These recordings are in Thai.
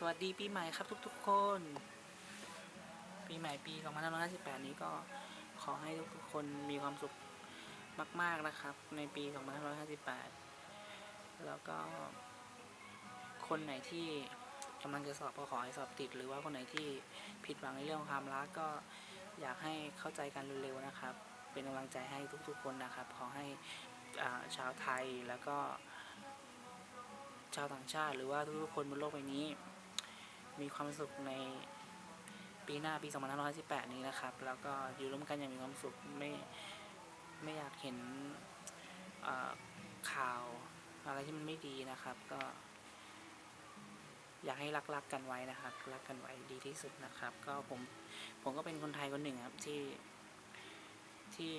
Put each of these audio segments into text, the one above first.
สวัสดีปีใหม่ครับทุกๆคน ปีใหม่ปี 2558 นี้ก็ขอให้ทุกๆคนมีความสุขมาก ๆนะครับ ในปี 2558 แล้วก็ คนไหนที่กำลังจะสอบก็ขอให้สอบติด หรือว่าคนไหนที่ผิดหวังในเรื่องความรักก็อยากให้เข้าใจกันเร็วๆนะครับ เป็นกำลังใจให้ทุกๆคนนะครับ ขอให้อชาวไทยแล้วก็ชาวต่างชาติหรือว่าทุกๆคนบนโลกใบนี้ มีความสุขในปีหน้าปี 2518 นี้นะครับ แล้วก็อยู่ร่วมกันอย่างมีความสุขไม่ไม่อยากเห็นข่าวอะไรที่มันไม่ดีนะครับ ก็ อยากให้รักๆกกันไว้นะครับ รักกันไว้ดีที่สุดนะครับ ก็ผมผมก็เป็นคนไทยคนหนึ่งครับที่ที่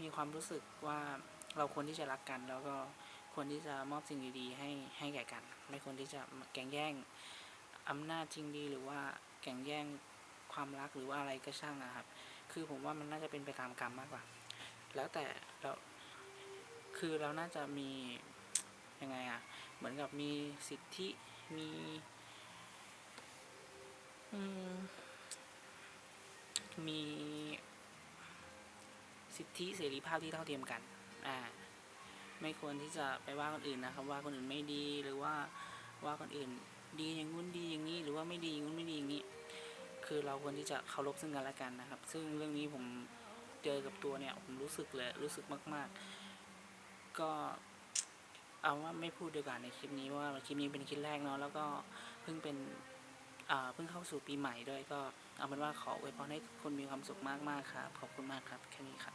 มีความรู้สึกว่าเราควรที่จะรักกันแล้วก็ ควรที่จะมอบสิ่งดีๆ ให้ให้แก่กัน ไม่ควรที่จะแข่งแย่งอำนาจจริงดีหรือว่าแข่งแย่งความรักหรือว่าอะไรก็ช่างนะครับ คือผมว่ามันน่าจะเป็นไปตามกรรมมากกว่า แล้วแต่เราคือเราน่าจะมียังไงอะเหมือนกับมีสิทธิมีมีสิทธิเสรีภาพที่เท่าเทียมกัน อ่า ไม่ควรที่จะไปว่าคนอื่นนะครับ ว่าคนอื่นไม่ดีหรือว่าว่าคนอื่น ดีอย่างงู้นดีอย่างนี้หรือว่าไม่ดีอย่างงู้นไม่ดีอย่างนี้ คือเราควรที่จะเคารพซึ่งกันและกันนะครับ ซึ่งเรื่องนี้ผมเจอกับตัวเนี่ยผมรู้สึกเลยรู้สึกมาก ๆ ก็เอาว่าไม่พูดดีกว่าในคลิปนี้ว่าคลิปนี้เป็นคลิปแรกเนาะแล้วก็เพิ่งเป็นอ่าเพิ่งเข้าสู่ปีใหม่ด้วยก็เอาเป็นว่าขออวยพรให้ทุกคนมีความสุขมากๆครับขอบคุณมากครับแค่นี้ครับ